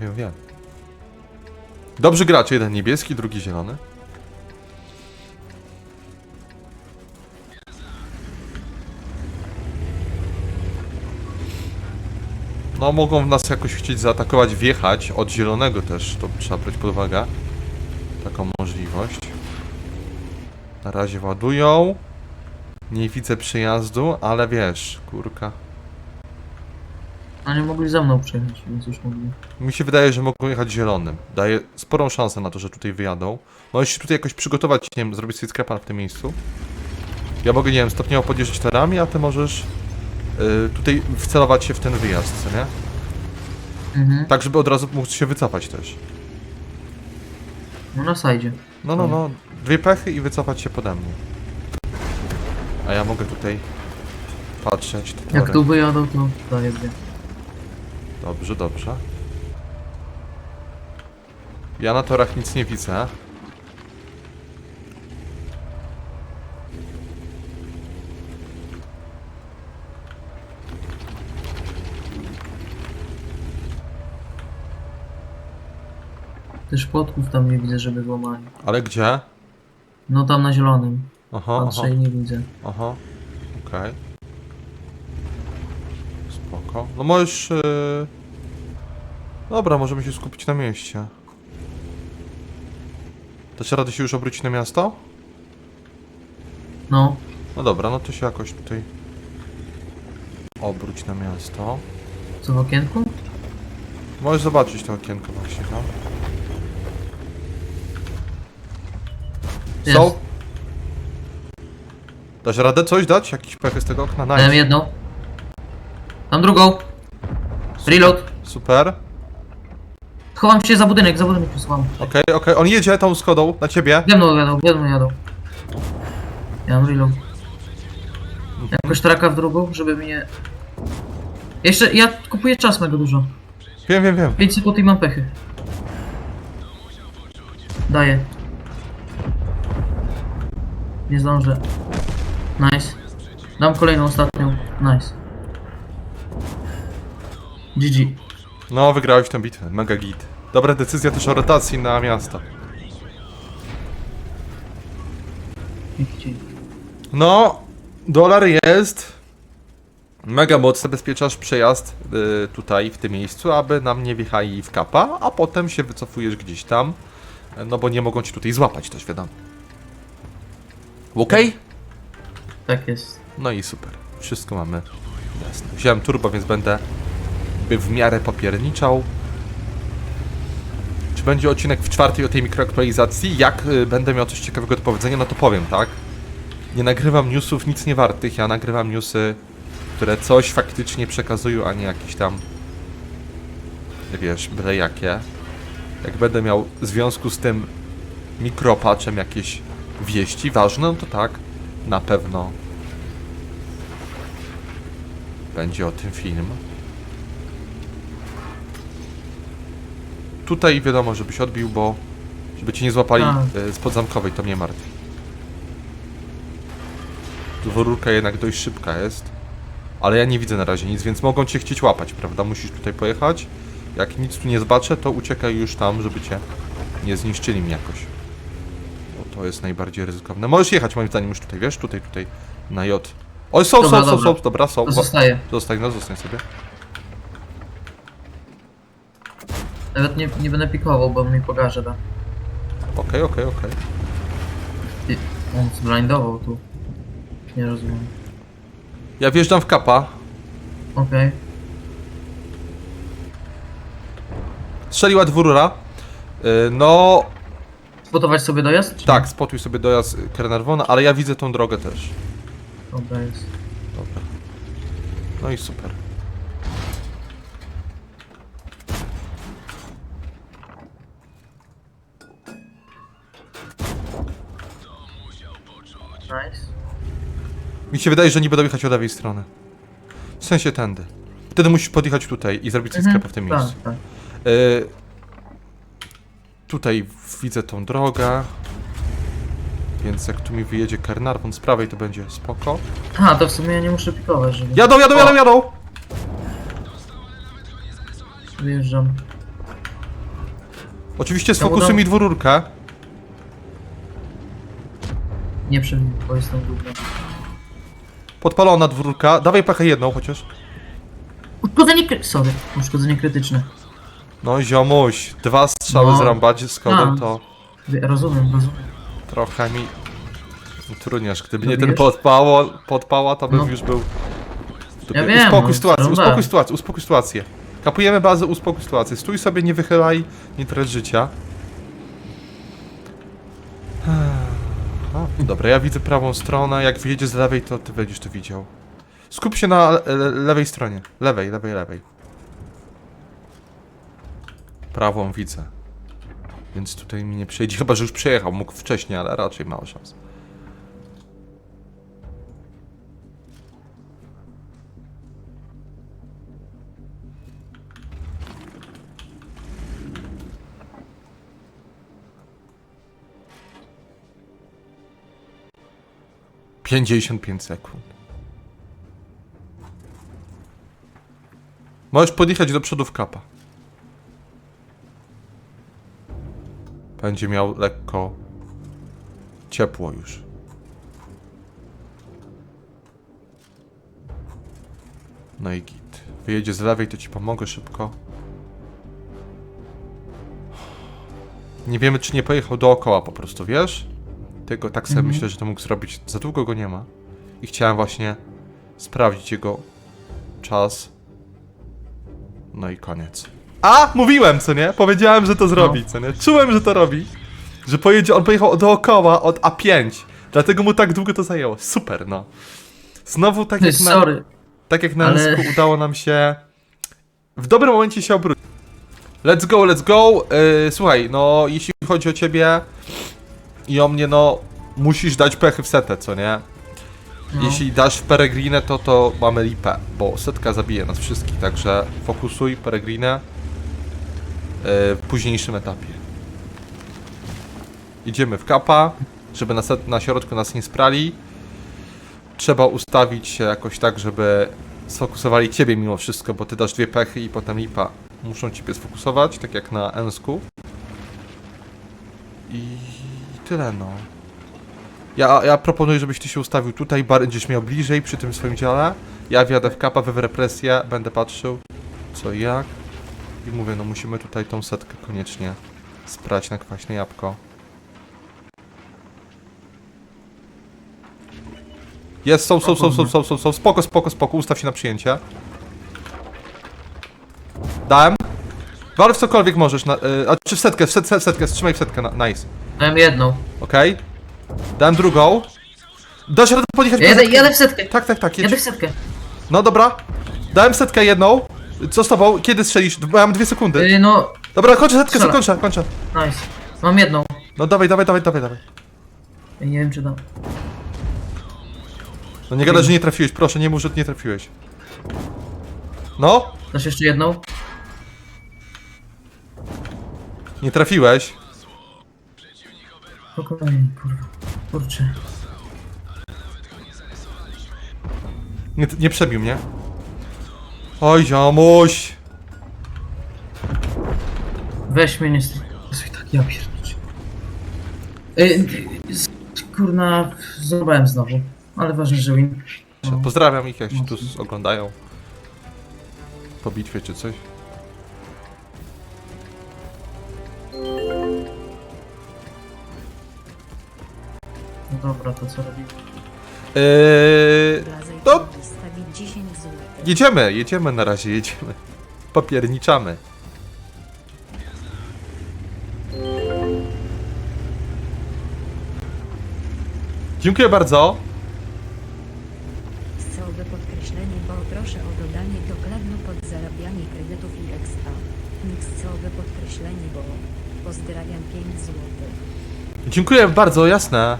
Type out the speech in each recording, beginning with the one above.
Wiem, wiem. Dobrzy gracze, jeden niebieski, drugi zielony. No, mogą nas jakoś chcieć zaatakować, wjechać od zielonego też, to trzeba brać pod uwagę. Taką możliwość. Na razie ładują. Nie widzę przyjazdu, ale wiesz, kurka. A nie mogli za mną przejechać, więc już mogli. Mi się wydaje, że mogą jechać zielonym. Daje sporą szansę na to, że tutaj wyjadą. Możesz się tutaj jakoś przygotować, nie wiem, zrobić sobie skrepa w tym miejscu. Ja mogę, nie wiem, stopniowo podjeżdżać torami, a ty możesz y, tutaj wcelować się w ten wyjazd, co nie? Mhm. Tak, żeby od razu móc się wycofać też. No na sajdzie. No, no, no. Dwie pechy i wycofać się pode mnie. A ja mogę tutaj patrzeć. Jak tu wyjadą, to daję dwie. Dobrze, dobrze. Ja na torach nic nie widzę. Też płotków tam nie widzę, żeby złamali. Ale gdzie? No tam na zielonym. Aha, Patrzę aha, i nie widzę. aha. Okej. Spoko. No możesz... Yy... Dobra, możemy się skupić na mieście. Dasz radę się już obrócić na miasto? No. No dobra, no to się jakoś tutaj... Obróć na miasto. Co w okienku? Możesz zobaczyć to okienko właśnie tam. Jest. Są? Dasz radę coś dać? Jakiś pechy z tego okna? Dałem Nice. Tam drugą. Reload. Super. Chowam się za budynek, za budynek się schowam. Okej, okej. On jedzie tą skodą na ciebie. Ze mną jadą, ze mną jadą. Ja mam reload. Jakoś traka w drugą, żeby mnie... Jeszcze, ja kupuję czas mego dużo. Wiem, wiem, wiem. 5 sekund i mam pechy. Daję. Nie zdążę. Nice. Dam kolejną, ostatnią. Nice. GG. No, wygrałeś tę bitwę. Mega git. Dobra decyzja też o rotacji na. Dzięki, dzięki. No, dolar jest. Mega mocny, zabezpieczasz przejazd y, tutaj, w tym miejscu, aby nam nie wjechali w kapa, a potem się wycofujesz gdzieś tam. No bo nie mogą ci tutaj złapać też, wiadomo. Okej? Tak jest. No i super. Wszystko mamy jasne. Wziąłem turbo, więc będę by w miarę popierniczał. Czy będzie odcinek w czwartej o tej mikroaktualizacji? Jak y, będę miał coś ciekawego do powiedzenia, no to powiem, tak? Nie nagrywam newsów nic nie wartych, ja nagrywam newsy, które coś faktycznie przekazują, a nie jakieś tam wiesz, byle jakie. Jak będę miał w związku z tym mikropaczem jakieś wieści ważne, no to tak, na pewno będzie o tym film. Tutaj wiadomo, żebyś odbił, bo żeby cię nie złapali A. y, z podzamkowej, to mnie martwi. Dwórka jednak dość szybka jest. Ale ja nie widzę na razie nic, więc mogą cię chcieć łapać, prawda? Musisz tutaj pojechać. Jak nic tu nie zobaczę, to uciekaj już tam, żeby cię nie zniszczyli mi jakoś. Bo to jest najbardziej ryzykowne. Możesz jechać moim zdaniem już tutaj, wiesz? Tutaj, tutaj, na J. O, są, Dobra, są, są, dobra. są, dobra, są. To zostaje. Zostań, no zostań sobie. Nawet nie, nie będę pikował, bo mi pokaże, da. Okej, okej, okej. Ty, on zblindował tu. Nie rozumiem. Ja wjeżdżam w kapa. Okej. Strzeliła dwurura. Yy, no, Spotować sobie dojazd? czy tak, spotuj sobie dojazd Kernarwona, ale ja widzę tą drogę też. nie? Dobra jest. Dobra. No i super. Mi się wydaje, że nie będą jechać od lewej strony. W sensie tędy. Wtedy musisz podjechać tutaj i zrobić sobie Mhm, sklepę w tym tak, miejscu. tak. Y, tutaj widzę tą drogę. Więc jak tu mi wyjedzie Kernarwon z prawej, to będzie spoko. A, to w sumie ja nie muszę pikować, żeby... Jadą, jadą, jadą, jadą! Wyjeżdżam. Oczywiście sfokusuj udało- mi dwururkę. Nie przebił, bo jestem długo. Podpalona dwururka. Dawaj pachę jedną chociaż. Uszkodzenie kry... Sorry, uszkodzenie krytyczne. No ziomuś, dwa strzały No. zrąbać z kodem A. to Wie- Rozumiem, rozumiem. trochę mi utrudniasz. Gdyby nie No ten podpało, podpała, to bym No. już był... Ja wiem, uspokój no, sytuację, zrąbałem. uspokój sytuację, uspokój sytuację. Kapujemy bazę, uspokój sytuację. Stój sobie, nie wychylaj, nie trać życia. Dobra, ja widzę prawą stronę. Jak wyjedzie z lewej, to ty będziesz to widział. Skup się na le lewej stronie. Lewej, lewej, lewej. Prawą widzę. Więc tutaj mi nie przejdzie. Chyba, że już przejechał. Mógł wcześniej, ale raczej mało szans. Pięćdziesiąt pięć sekund. Możesz podjechać do przodu w kapa. Będzie miał lekko ciepło już. No i git. Wyjedzie z lewej, to ci pomogę szybko. Nie wiemy, czy nie pojechał dookoła po prostu, wiesz? Tego tak sobie Mhm. myślę, że to mógł zrobić. Za długo go nie ma. I chciałem właśnie sprawdzić jego czas. No i koniec. A! Mówiłem, co nie? Powiedziałem, że to zrobi, co nie? Czułem, że to robi. Że pojedzie, on pojechał dookoła od A5. Dlatego mu tak długo to zajęło. Super, no. Znowu tak jak na, Sorry. tak jak na ale... udało nam się w dobrym momencie się obrócić. Let's go, let's go. Yy, słuchaj, no jeśli chodzi o ciebie i o mnie, no musisz dać pechy w setę, co nie? No. Jeśli dasz w Peregrinę, to to mamy lipę, bo setka zabije nas wszystkich, także fokusuj Peregrinę yy, w późniejszym etapie. Idziemy w kapa, żeby na, set, na środku nas nie sprali. Trzeba ustawić się jakoś tak, żeby sfokusowali ciebie mimo wszystko, bo ty dasz dwie pechy i potem lipa. Muszą ciebie sfokusować, tak jak na Ensku. I tyle no. Ja, ja proponuję, żebyś ty się ustawił tutaj, będziesz miał bliżej przy tym swoim dziale. Ja wjadę w kapa, wy w represję, będę patrzył co i jak. I mówię, no musimy tutaj tą setkę koniecznie sprać na kwaśne jabłko. Jest, są, są, są, są, są, są, są, spoko, spoko, spoko, ustaw się na przyjęcie. Dałem. Wal w cokolwiek możesz, na, y, a czy w setkę, w set, set, setkę, trzymaj w setkę, na, nice. Dałem jedną. Okej. Dałem drugą. Dasz radę podjechać Ja po jadę, setkę? jadę w setkę. Tak, tak, tak, jedź. Jadę w setkę. No dobra. Dałem setkę jedną. Co z tobą? Kiedy strzelisz? Mam dwie sekundy. Yy, no, Dobra, kończę setkę, Strzela. kończę, kończę. nice. Mam jedną. No dawaj, dawaj, dawaj, dawaj, dawaj. Nie wiem czy dam. No nie gadaj, że nie trafiłeś, proszę, nie mów, że nie trafiłeś. No, Dasz jeszcze jedną? Nie trafiłeś. Spokojnie, kurwa. Kurczę. Nie, nie przebił mnie. Oj, ziomuś. Weź mnie nie stresuj tak, ja pierdolę. Z- kurna, zrobiłem znowu. Ale ważne, że win. No. Pozdrawiam ich, jak się tu s- oglądają. Po bitwie czy coś. No dobra, to co robimy? Eee, to wystawić 10 zł. jedziemy, jedziemy na razie, jedziemy. Papierniczamy. Dziękuję bardzo. Chcący podkreślenie, bo proszę o dodanie dokładno pod zarabianie kredytów i expa. Nikt chcący podkreślenie, bo pozdrawiam 5 zł. Dziękuję bardzo, jasne.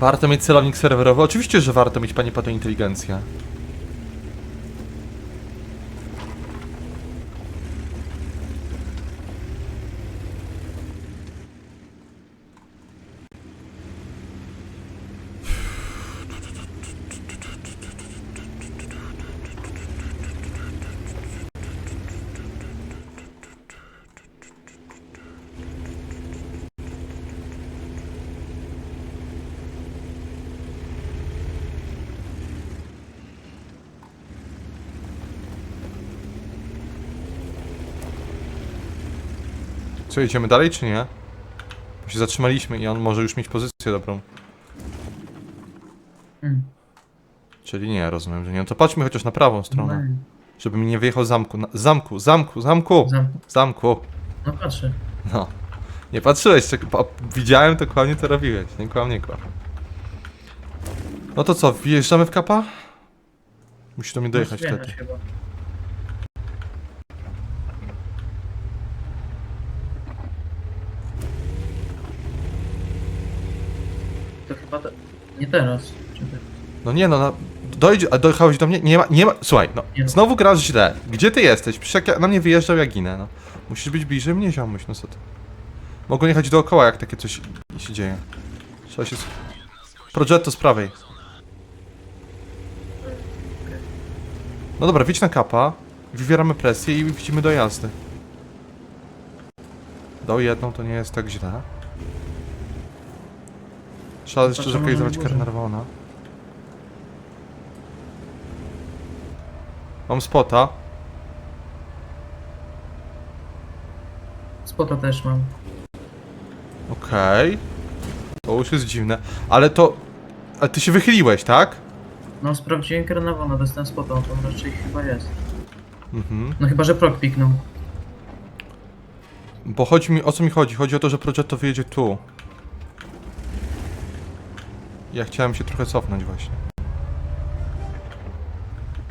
Warto mieć celownik serwerowy. Oczywiście, że warto mieć, panie Pato, inteligencję. Co, idziemy dalej czy nie? Bo się zatrzymaliśmy i on może już mieć pozycję dobrą. Hmm. Czyli nie, rozumiem, że nie. No to patrzmy chociaż na prawą stronę. No, Żeby mi nie wyjechał z zamku. Na, zamku, zamku, zamku! zam- Zamku! no patrzę. No. Nie patrzyłeś, pa- widziałem dokładnie to robiłeś. Nie kłam, nie kłam. No to co, wjeżdżamy w kapa? Musi do mnie dojechać Możesz wtedy. wjechać chyba. To chyba te... nie teraz. No nie no, no dojdzie, a dojechałeś do mnie? Nie ma, nie ma, słuchaj, no, Nie. znowu grasz źle. Gdzie ty jesteś? Przecież jak ja, na mnie wyjeżdżał, ja ginę, no. Musisz być bliżej mnie, ziomuś, no co ty. Mogą jechać dookoła, jak takie coś się dzieje. Trzeba się... s- Progetto z prawej. No dobra, widź na kapa, wywieramy presję i widzimy do jazdy. Do jedną to nie jest tak źle. Trzeba jeszcze Patrzymy na zlokalizować górze. Carnarvona. Mam spota. Spota też mam. Okej. To już jest dziwne. Ale to... Ale ty się wychyliłeś, tak? No sprawdziłem karnawona, dostałem spota, on tam raczej chyba jest. Mhm. No chyba, że prok piknął. Bo chodzi mi... O co mi chodzi? Chodzi o to, że Progetto wyjedzie tu. Ja chciałem się trochę cofnąć właśnie.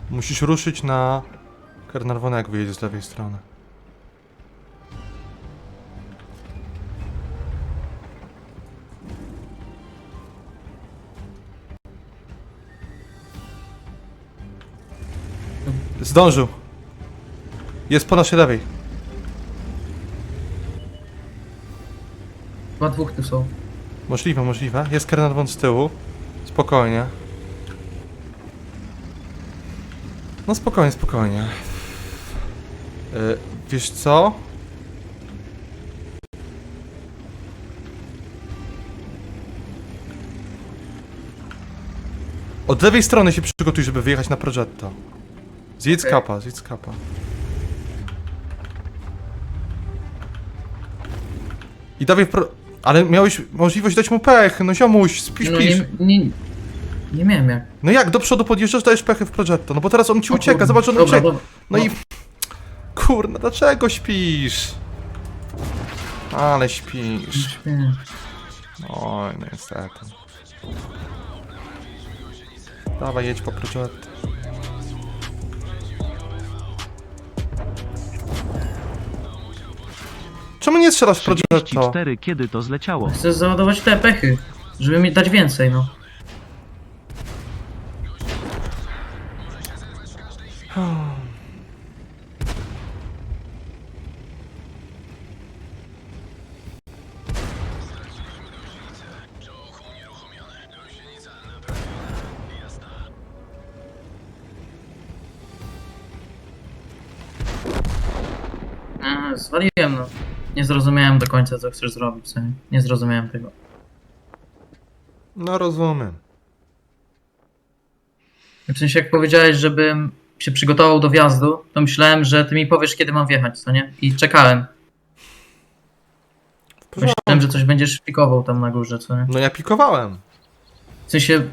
Musisz ruszyć na... Carnarvona, jak wyjedzie z lewej strony. Zdążył. Jest po naszej lewej. Chyba dwóch tu są. Możliwe, możliwe. Jest Carnarvon z tyłu. Spokojnie. No spokojnie, spokojnie. Yy, wiesz co? Od lewej strony się przygotuj, żeby wyjechać na Progetto. Zjedz kapa, zjedz kapa. I dawaj w pro... Ale miałeś możliwość dać mu pech, no ziomuś, spisz, No pisz. nie, nie, nie miałem jak. No jak do przodu podjeżdżasz, dajesz pechy w Progetto, no bo teraz on ci O ucieka, zobacz, on Dobra, ucieka. dobra. No i... Kurna, dlaczego śpisz? Ale śpisz. Śpię. Oj, no niestety. Dawaj, jedź po Progetto. Czemu nie strzelasz w Progetto? 34 kiedy to zleciało? Chcę załadować te pechy, żeby mi dać więcej, no. A, zwaliłem, no. Nie zrozumiałem do końca, co chcesz zrobić, co nie? Nie zrozumiałem tego. No rozumiem. W sensie, jak powiedziałeś, żebym się przygotował do wjazdu, to myślałem, że ty mi powiesz, kiedy mam wjechać, co nie? I czekałem. Myślałem, że coś będziesz pikował tam na górze, co nie? No ja pikowałem. W sensie,